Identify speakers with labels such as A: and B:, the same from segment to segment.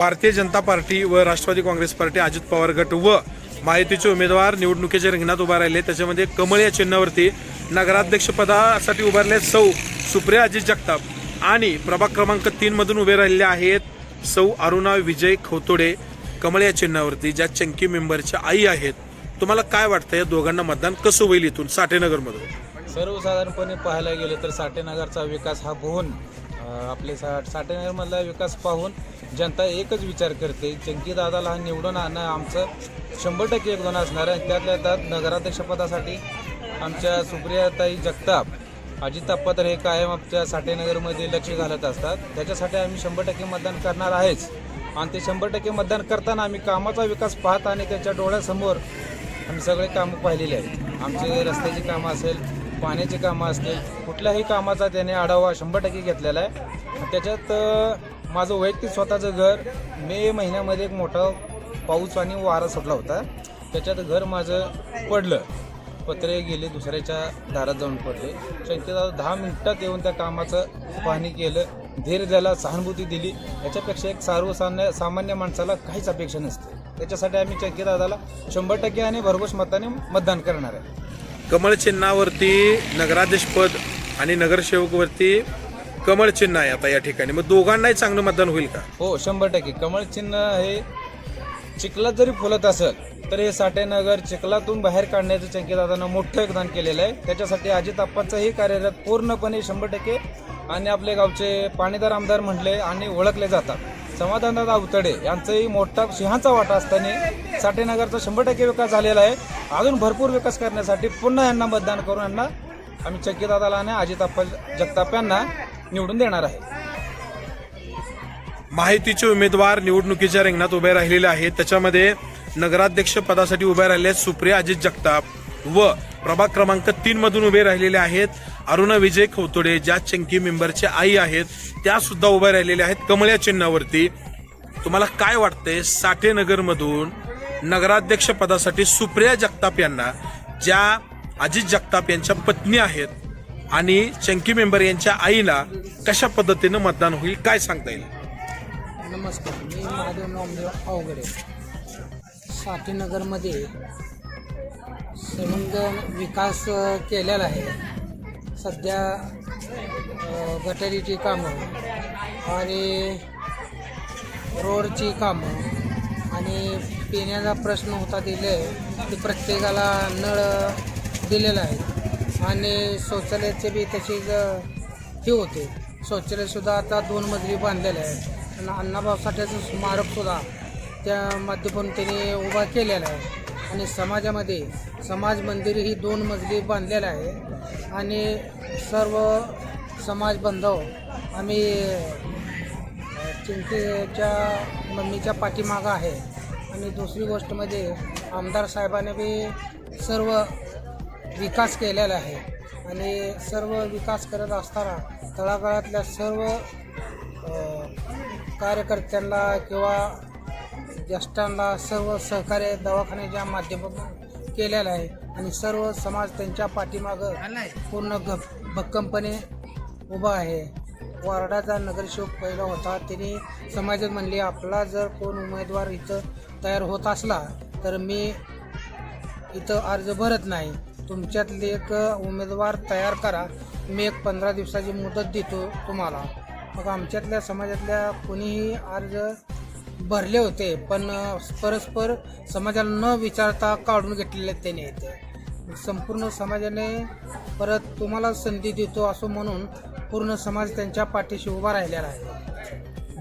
A: भारतीय जनता पार्टी व Rashtrawadi Congress party Ajit Pawar गट व माहितीचे उमेदवार निवडणुकीच्या रिंगणात उभा राहिले. त्याच्यामध्ये कमळ या चिन्हावरती नगराध्यक्षपदासाठी उभारले सौ सुप्रिया अजित जगताप आणि प्रभाग क्रमांक तीन मधून उभे राहिलेले आहेत सौ अरुणा विजय खवतोडे कमळ या चिन्हावरती ज्या चंकी मेंबरच्या आई आहेत. तुम्हाला काय वाटतं? या दोघांना मतदान कसं होईल इथून? साठेनगरमधून.
B: सर्वसाधारणपणे पाहायला गेलं तर साठेनगरचा विकास हा पाहून आपले सा साठेनगरमधला विकास पाहून जनता एकच विचार करते चंकी दादाला हा निवडून आणणं आमचं शंभर टक्के योगदान असणार आहे. त्यातल्या त्यात नगराध्यक्षपदासाठी आमच्या सुप्रियाताई जगताप अजित अप्पा तर हे कायम आमच्या साठेनगरमध्ये लक्ष घालत असतात. त्याच्यासाठी आम्ही शंभर टक्के मतदान करणार आहेच. आणि ते शंभर टक्के मतदान करताना आम्ही कामाचा विकास पाहत आणि त्याच्या डोळ्यासमोर आम्ही सगळे कामं पाहिलेले आहेत. आमचे रस्त्याची कामं असेल पाण्याची कामं असतील कुठल्याही कामाचा त्याने आढावा शंभर टक्के घेतलेला आहे. त्याच्यात माझं वैयक्तिक स्वतःचं घर मे महिन्यामध्ये एक मोठा पाऊस आणि वारा सुटला होता. त्याच्यात घर माझं पडलं. पत्रे गेले दुसऱ्याच्या दारात जाऊन पडले. शंकेदा दहा मिनिटात येऊन त्या कामाचं पाहणी केलं. धीर द्यायला सहानुभूती दिली. याच्यापेक्षा एक सर्वसामान्य सामान्य माणसाला काहीच अपेक्षा नसते. त्याच्यासाठी आम्ही चंकेदादाला शंभर टक्के आणि भरघोस मताने मतदान करणार आहे.
A: कमळ चिन्हावरती नगराध्यक्षपद आणि नगरसेवकवरती कमळ चिन्ह आहे आता या ठिकाणी. मग दोघांनाही चांगलं मतदान होईल का?
B: हो शंभर टक्के. कमळ चिन्ह हे चिखलात जरी फुलत असेल तर हे साठेनगर चिखलातून बाहेर काढण्याचं चंकीदादानं मोठं योगदान केलेलं आहे. त्याच्यासाठी अजित आप्पांचंही कार्यरत पूर्णपणे शंभर टक्के आणि आपले गावचे पाणीदार आमदार म्हटले आणि ओळखले जातात. समाधानदादा उतडे यांचाही मोठा सिंहाचा वाटा असताना साठेनगरचा शंभर टक्के विकास झालेला आहे. अजून भरपूर विकास करण्यासाठी पुन्हा यांना मतदान करून यांना आम्ही चक्कीदादाला आणि अजिताप्पा जगताप यांना निवडून देणार आहे.
A: माहितीचे उमेदवार निवडणुकीच्या रिंगणात उभे राहिलेले आहेत. त्याच्यामध्ये नगराध्यक्ष पदासाठी उभे राहिले आहेत सुप्रिया अजित जगताप. व प्रभाग क्रमांक तीन मधून उभे राहिलेले आहेत अरुणा विजय खवतोडे ज्या चंकी मेंबरचे आई आहेत त्या सुद्धा उभ्या राहिलेल्या आहेत कमळ्या चिन्हावरती. तुम्हाला काय वाटतंय साठे मधून नगराध्यक्ष पदासाठी सुप्रिया जगताप यांना ज्या अजित जगताप यांच्या पत्नी आहेत आणि चंकी मेंबर यांच्या आईला कशा पद्धतीनं मतदान होईल काय सांगता येईल?
C: नमस्कार मी महादेव नामदेव अवघडे. साठीनगरमध्ये संबंध विकास केलेला आहे. सध्या गटरीची गटारीची कामं आणि रोडची कामं आणि पिण्याचा प्रश्न होता दिले की प्रत्येकाला नळ दिलेला आहे आणि शौचालयाचे बी तशीच हे होते. शौचालयसुद्धा आता दोन मजली बांधलेले आहे आणि अण्णाभाऊ साठ्याचं स्मारकसुद्धा त्या माध्यमातून त्यांनी उभा केलेला आहे. आणि समाजामध्ये समाज मंदिर ही दोन मजली बांधलेलं आहे. आणि सर्व समाज बांधव आम्ही चिंतेच्या मम्मीच्या पाठीमागं आहे. आणि दुसरी गोष्ट म्हणजे आमदार साहेबाने बी सर्व विकास केलेला आहे. आणि सर्व विकास करत असताना तळागाळातल्या सर्व कार्यकर्त्यांना किंवा ज्येष्ठांना सर्व सहकार्य दवाखान्याच्या माध्यमातून केलेलं आहे. आणि सर्व समाज त्यांच्या पाठीमागं पूर्ण ग भक्कमपणे उभा आहे. वार्डाचा नगरसेवक पहिला होता. त्यांनी समाजात म्हणले आपला जर कोण उमेदवार इथं तयार होत असला तर मी इथं अर्ज भरत नाही. तुमच्यातले एक उमेदवार तयार करा. मी एक पंधरा दिवसाची मुदत देतो तुम्हाला. मग आमच्यातल्या समाजातल्या कोणीही अर्ज भरले होते पण परस्पर समाजाला न विचारता काढून घेतलेले त्याने इथे संपूर्ण समाजाने परत तुम्हाला संधी देतो असं म्हणून पूर्ण समाज त्यांच्या पाठीशी उभा राहिलेला आहे.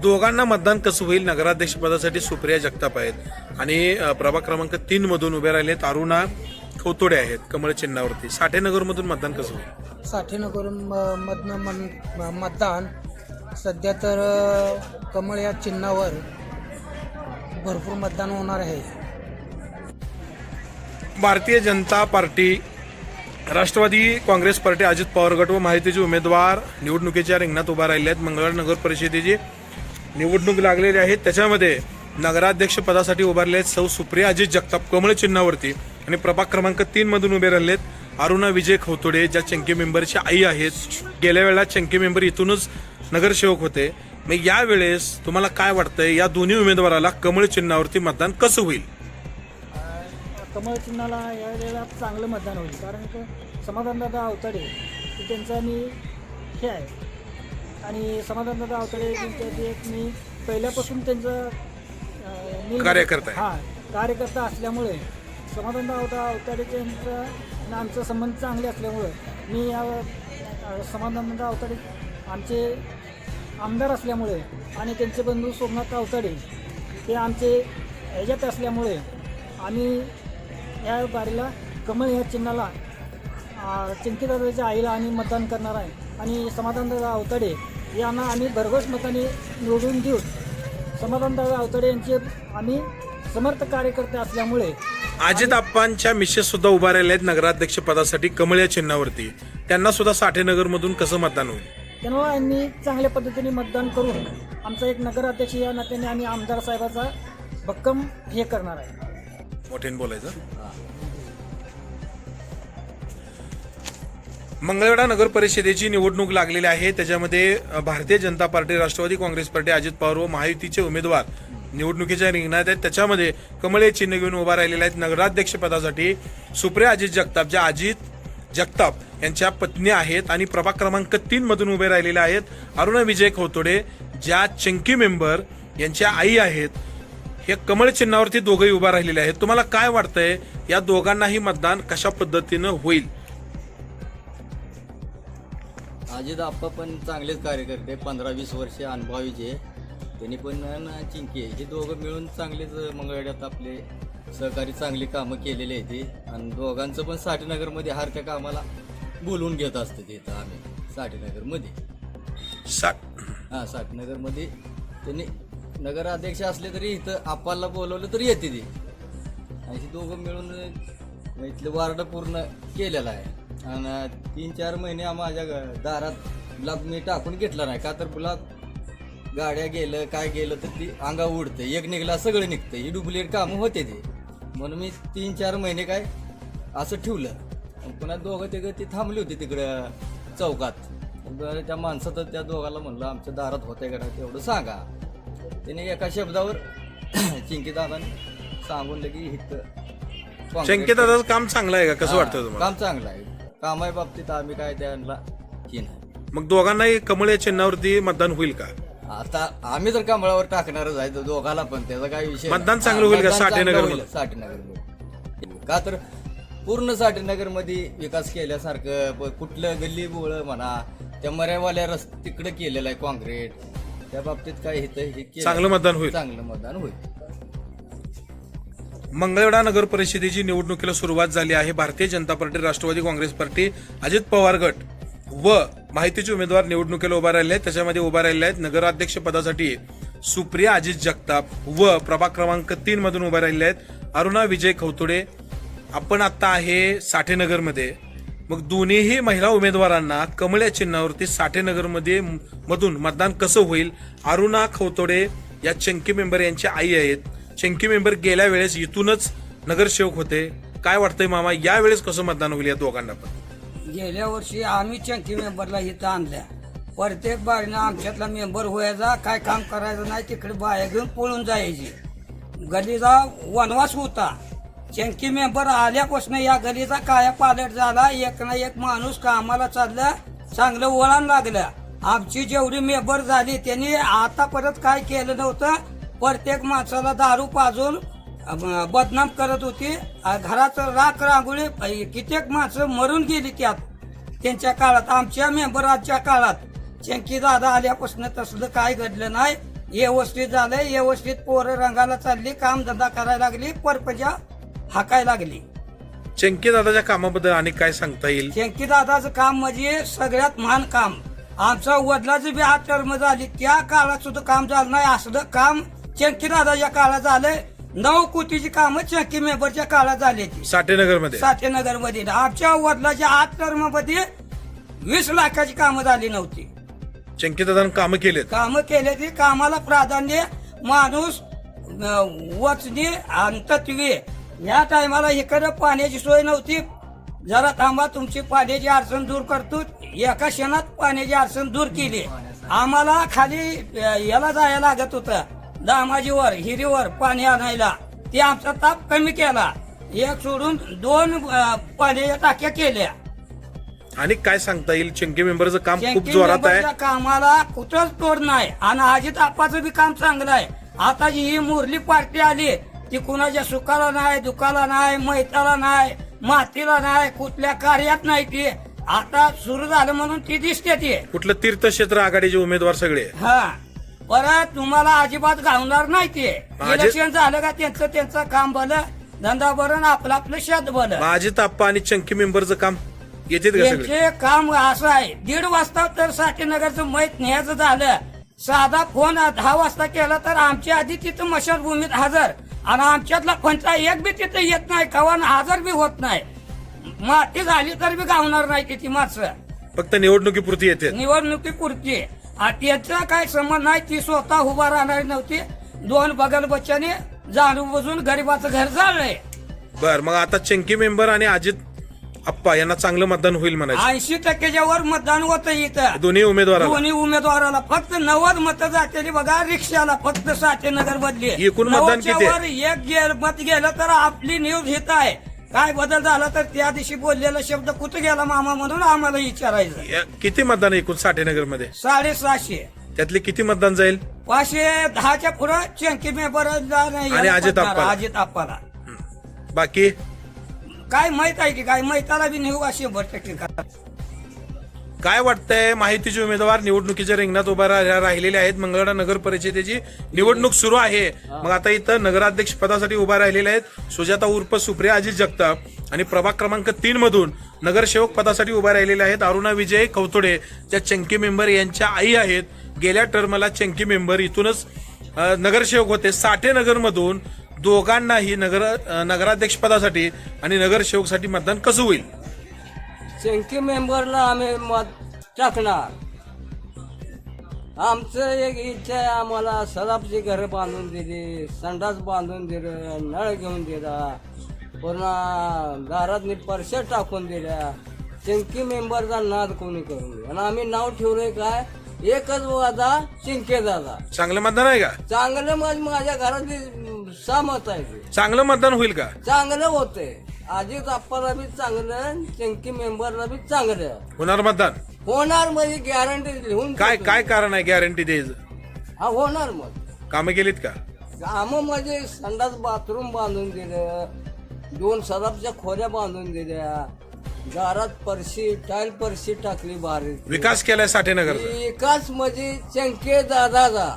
A: दोघांना मतदान कसं होईल? नगराध्यक्ष पदासाठी सुप्रिया जगताप आहेत आणि प्रभाग क्रमांक तीन मधून उभे राहिलेत अरुणा खवतोडे आहेत कमळ चिन्हावरती. साठेनगर मधून मतदान कसं होईल?
C: साठेनगरून म- मधनं मतदान. सध्या तर कमळ या चिन्हावर भरपूर मतदान होणार आहे.
A: Bharatiya Janata party Rashtravadi Congress party Ajit Pawar गट व माहितीचे उमेदवार निवडणुकीच्या रिंगणात उभा राहिले आहेत. मंगळवार नगर परिषदेची निवडणूक लागलेली आहे त्याच्यामध्ये नगराध्यक्ष पदासाठी उभारले आहेत. सौ सुप्रिया अजित जगताप कमळ चिन्हावरती आणि प्रभाग क्रमांक तीन मधून उभे राहिलेत अरुणा विजय खवतोडे ज्या चंकी मेंबरच्या आई आहेत. गेल्या वेळेला चंकी मेंबर इथूनच नगरसेवक होते. मग यावेळेस तुम्हाला काय वाटतंय? या दोन्ही उमेदवाराला कमळ चिन्हावरती मतदान कसं होईल?
D: कमळ चिन्हाला या वेळेला चांगलं मतदान होईल. कारण का समाधानदादा अवताडे त्यांचा मी हे आहे. आणि समाधानदादा अवताडे त्यांच्या एक मी पहिल्यापासून त्यांचं
A: कार्यकर्ता.
D: हां कार्यकर्ता असल्यामुळे समाधानदादा अवताडेचे यांचं आणि आमचं संबंध चांगले असल्यामुळे मी या समाधानदादा अवताडे आमचे आमदार असल्यामुळे आणि त्यांचे बंधू सोमनाथ अवताडे हे आमचे ह्याच्यात असल्यामुळे आम्ही या बारीला कमळ या चिन्हाला चिंकीदादाच्या आईला आम्ही मतदान करणार आहे. आणि समाधानदादा अवताडे यांना आम्ही भरघोस मताने निवडून देऊ समाधानदादा अवताडे यांचे आम्ही समर्थ कार्यकर्ते असल्यामुळे
A: अजित आप्पांच्या मिसेस सुद्धा उभा राहिल्या आहेत नगराध्यक्ष पदासाठी कमळ या चिन्हावरती. त्यांना सुद्धा साठेनगर मधून कसं मतदान होईल?
D: तेव्हा यांनी चांगल्या पद्धतीने मतदान करून आमचा एक नगराध्यक्ष या नात्याने आणि आमदार साहेबाचा भक्कम हे करणार आहे.
A: मोठ्याने बोलायचं? मंगळवेढा नगर परिषदेची निवडणूक लागलेली आहे. त्याच्यामध्ये अ, Bharatiya Janata party Rashtravadi Congress party Ajit Pawar व महायुतीचे उमेदवार निवडणुकीच्या रिंगणात आहेत. त्याच्यामध्ये कमळ हे चिन्ह घेऊन उभा राहिलेले आहेत. नगराध्यक्ष पदासाठी सुप्रिया अजित जगताप ज्या अजित जगताप यांच्या पत्नी आहेत आणि प्रभाग क्रमांक तीन मधून उभे राहिलेले आहेत. अरुणा विजय खोतोडे ज्या चंकी मेंबर यांच्या आई आहेत. हे कमळ चिन्हावरती दोघंही उभा राहिलेले आहेत. तुम्हाला काय वाटतंय? या दोघांनाही मतदान कशा पद्धतीनं होईल?
E: अजित आप्पा पण चांगलेच कार्यकर्ते पंधरा वीस वर्षे अनुभवी जे. त्यांनी पण ना चिंकी आहे. हे दोघं मिळून चांगलेच मंगळवाड्यात आपले सहकारी चांगली कामं केलेली आहेत ते. आणि दोघांचं पण साठीनगरमध्ये हर त्या कामाला बोलवून घेत असतं तिथं आम्ही साठीनगरमध्ये. हां साठीनगरमध्ये. त्यांनी नगराध्यक्ष असले तरी इथं आप्पाला बोलवलं तरी येते ते. आणि हे दोघं मिळून इथलं वार्ड पूर्ण केलेलं आहे. आणि तीन चार महिने माझ्या दारात गुलाब मी टाकून घेतला नाही. का तर गुलाब गाड्या गेलं काय गेलं तर ती अंगा उडतं. एक निघला सगळं निघतं. ही डुप्लिकेट कामं होते ते. म्हणून मी तीन चार महिने काय असं ठेवलं. पुन्हा दोघं तिघं ती थांबली होती तिकडं चौकात. बरं त्या माणसाचं त्या दोघाला म्हणलं आमच्या दारात होतंय का तेवढं सांगा. त्याने एका शब्दावर चिंकी दादाने सांगून लगे इथं
A: शंकेदादाचं काम चांगलं आहे का? कसं वाटतं तुम्हाला?
E: काम चांगलं आहे. कामाच्या बाबतीत आम्ही काय त्यांना की नाही.
A: मग दोघांनाही कमळ या चिन्हावरती मतदान होईल का?
E: आता आम्ही तर कमळावर टाकणारच आहे तो दोघाला पण त्याचा काय विषय नाही.
A: मतदान चांगलं होईल का?
E: मतदान चांगलं
A: साठेनगरमध्ये?
E: होईल साठेनगरमध्ये का तर पूर्ण साठेनगरमध्ये विकास केल्यासारखं प- कुठलं गल्ली बोळ म्हणा त्या मऱ्यावाल्या रस तिकडे केलेलं आहे कॉन्क्रीट त्या बाबतीत काय हे केलं-
A: चांगलं मतदान होईल.
E: चांगलं मतदान होईल.
A: मंगळवेढा नगर परिषदेची निवडणुकीला सुरुवात झाली आहे. Bharatiya Janata party Rashtravadi Congress party Ajit Pawar गट. व माहितीचे उमेदवार निवडणुकीला उभा राहिले आहेत. त्याच्यामध्ये उभा राहिले आहेत. नगराध्यक्ष पदासाठी सुप्रिया अजित जगताप व प्रभाग क्रमांक तीन मधून उभा राहिले आहेत. अरुणा विजय खवतोडे. आपण आता आहे साठेनगरमध्ये. मग दोन्हीही महिला उमेदवारांना कमळ्या चिन्हावरती साठेनगरमध्ये मधून मतदान कसं होईल? अरुणा खवतोडे या चंकी मेंबर यांची आई आहेत. चंकी मेंबर गेल्या वेळेस इथूनच नगरसेवक होते. काय वाटतंय मामा? यावेळेस कसं मतदान होईल या दोघांना पण?
F: गेल्या वर्षी आम्ही चंकी मेंबरला इथं आणल्या. प्रत्येक बारीनं आमच्यातला मेंबर व्हायचा काय काम करायचं नाही तिकडे बाया घेऊन पळून जायची. गलीचा वनवास होता. चंकी मेंबर आल्यापासून या गलीचा काया पालट झाला. एक ना एक माणूस कामाला चालला चांगलं वळण लागलं. आमची जेवढी मेंबर झाली त्यांनी आता परत काय केलं नव्हतं प्रत्येक माणसाला दारू पाजून बदनाम करत होती. अं, घरात राख रांगोळी कित्येक माणसं मरून गेली त्यात. त्यांच्या काळात आमच्या मेंबराच्या काळात चंकी दादा आल्यापासून तसलं काय घडलं नाही. व्यवस्थित झालंय व्यवस्थित पोरं रंगाला चालली काम धंदा करायला लागली परपजा हाकायला लागली.
A: चंकी दादाच्या कामाबद्दल आणि काय सांगता येईल?
F: चंकी दादाचं काम म्हणजे सगळ्यात महान काम. आमचा वडिलाचं बी हात टर्म झाली त्या काळात सुद्धा काम झालं नाही. असलं काम चंकी दादाच्या काळात झालंय. नऊ कोटीची कामं चंकी मेंबरच्या काळात झाली ती
A: साठेनगरमध्ये?
F: साठेनगरमध्ये आमच्या वडिलाच्या आठ टर्ममध्ये वीस लाखाची कामं झाली नव्हती.
A: चंकी दादानं कामं केलेत?
F: कामं केले ती कामाला प्राधान्य माणूस वचने आणि तत्वे या टायमाला इकडे पाण्याची सोय नव्हती. जरा थांबा तुमची पाण्याची अडचण दूर करतो. एका क्षणात पाण्याची अडचण दूर केली. आम्हाला खाली याला जायला लागत होतं. दामाजीवर हिरीवर पाणी आणायला. ते आमचा ताप कमी केला. एक सोडून दोन पाण्याच्या टाक्या केल्या.
A: आणि काय सांगता येईल? चंकी मेंबरचं काम खूप जोरात आहे.
F: कामाला कुठंच तोड नाही. आणि अजित आप्पाचं बी काम चांगलं आहे. आता जी ही मुरली पार्टी आली ती कुणाच्या सुखाला नाही दुखाला नाही मैताला नाही मातीला नाही कुठल्या कार्यात नाही ती. आता सुरू झालं म्हणून ती दिसते ती.
A: कुठलं तीर्थक्षेत्र आघाडीचे उमेदवार सगळे.
F: हा. परत तुम्हाला अजिबात घालणार नाही ते. इलेक्शन झालं का त्यांचं त्यांचं काम भलं धंदा बरं आपलं आपलं शेत भलं.
A: अजित आप्पा आणि चंकी मेंबरचं काम येतात का सगळे?
F: त्यांचे काम असं आहे. दीड वाजता तर साठीनगरचं मैत न्यायचं झालं. साधा फोन दहा वाजता केला तर आमच्या आधी तिथं मशालभूमीत हजर. आणि आमच्यातला पंचा एक बी तिथं येत नाही कवा हजर बी होत नाही. माती झाली तर बी गावणार नाही तिथे माणसं.
A: फक्त निवडणुकीपुरती येते.
F: निवडणुकीपुरती. आ, त्याचा काय संबंध नाही ती स्वतः उभा राहणार नव्हती. दोन बगल बच्चाने जाणून बुजून गरीबाचं घर जाळलंय.
A: बर मग आता चंकी मेंबर आणि अजित आप्पा यांना चांगलं मतदान होईल म्हणायचं.
F: ऐंशी टक्क्याच्या वर मतदान होतं इथं.
A: दोन्ही उमेदवाराला.
F: दोन्ही उमेदवाराला. फक्त नव्वद मत जातेली बघा रिक्षाला फक्त साठेनगर बदली.
A: एकूण मतदान किती आहे?
F: नव्वदच्या वर एक गे- मत गेलं तर आपली न्यूज हित आहे. काय बदल झाला तर त्या दिवशी बोललेला शब्द कुठे गेला मामा म्हणून आम्हाला विचारायचं.
A: या- किती मतदान एकूण साठेनगरमध्ये
F: साडेसहाशे.
A: त्यातले किती मतदान जाईल?
F: पाचशे दहाच्या पुढं चंकी मेंबर
A: आणि अजित आप्पाला.
F: अजित आप्पाला.
A: बाकी?
F: काय माहीत आहे की काय माहिताला बी नेऊ अशी शंभर टक्के करा.
A: काय वाटतंय माहितीचे उमेदवार निवडणुकीच्या रिंगणात उभा राहिलेले आहेत? मंगळवेढा नगर परिषदेची निवडणूक सुरू आहे. मग आता इथं नगराध्यक्ष पदासाठी उभा राहिलेले आहेत सुजाता उर्फ सुप्रिया अजित जगताप आणि प्रभाग क्रमांक तीन मधून नगरसेवक पदासाठी उभा राहिलेले आहेत अरुणा विजय कवतोडे ज्या चंकी मेंबर यांच्या आई आहेत. गेल्या टर्मला चंकी मेंबर इथूनच नगरसेवक होते. साठे नगर मधून दोघांनाही नगर अ, नगराध्यक्ष पदासाठी आणि नगरसेवकसाठी मतदान कसं होईल?
G: चंकी मेंबरला आम्ही मत टाकणार. आमचं एक इच्छा आहे आम्हाला सदापची घरं बांधून दिली संडास बांधून दिलं नळ घेऊन दिला पुन्हा दारातनी परश्या टाकून दिल्या. चंकी मेंबरचा नाद कोणी करून दिला आणि आम्ही नाव ठेवलंय काय? एकच वादा चिंके दादा.
A: चांगलं मतदान आहे का?
G: चांगलं म्हणजे माझ्या घरातली सामत आहे ते.
A: चांगलं मतदान होईल का?
G: चांगलं होतंय. अजित आप्पाला बी चांगलं चंकी मेंबरला बी चांगलं.
A: होणार मतदान?
G: होणार म्हणजे गॅरंटी लिहून
A: काय
G: देतो.
A: काय कारण आहे गॅरंटी द्यायचं?
G: हा होणार मग.
A: कामं केलीत का?
G: कामं म्हणजे संडास बाथरूम बांधून दिलं. दोन सदापच्या खोल्या बांधून दिल्या. दारात परशी टाईल परशी टाकली भारी
A: विकास केलाय साठे नगरचा
G: विकास म्हणजे चंके दादाचा.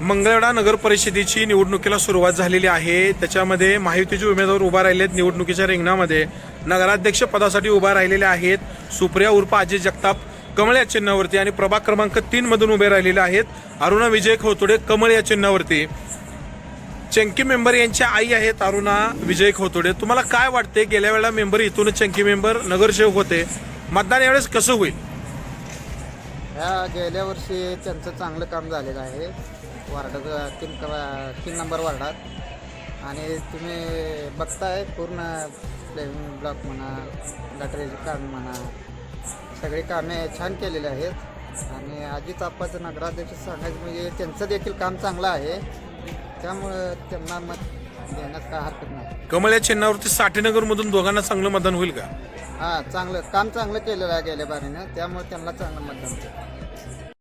A: मंगळवेढा नगर परिषदेची निवडणुकीला सुरुवात झालेली आहे. त्याच्यामध्ये महायुतीचे उमेदवार उभा राहिले आहेत निवडणुकीच्या रिंगणामध्ये. नगराध्यक्ष पदासाठी उभा राहिलेले आहेत. सुप्रिया उर्फ अजय जगताप कमळ या चिन्हावरती आणि प्रभाग क्रमांक तीन मधून उभे राहिलेले आहेत. अरुणा विजय खोतुडे कमळ या चिन्हावरती. चंकी मेंबर यांच्या आई आहेत अरुणा विजय खोतोडे. तुम्हाला काय वाटते गेल्या वेळेला मेंबर इथूनच चंकी मेंबर नगरसेवक होते. मतदान यावेळेस कसं होईल?
H: ह्या गेल्या वर्षी त्यांचं चांगलं काम झालेलं आहे. वार्डाचं तीन क- तीन नंबर वार्डात आणि तुम्ही बघताय पूर्ण प्लेविंग ब्लॉक म्हणा गटरेची कामे म्हणा सगळी कामे छान केलेली आहेत. आणि अजित आप्पाचं नगराध्यक्ष सांगायचं म्हणजे त्यांचं देखील काम चांगलं आहे. त्यामुळं त्यांना मत देण्यास काय हरकत नाही.
A: कमळ या चिन्हावरती साठेनगर मधून दोघांना चांगलं मतदान होईल का?
H: हां चांगलं काम चांगलं केलेलं आहे गेल्या बारीनं. त्यामुळे त्यांना चांगलं मतदान होतं.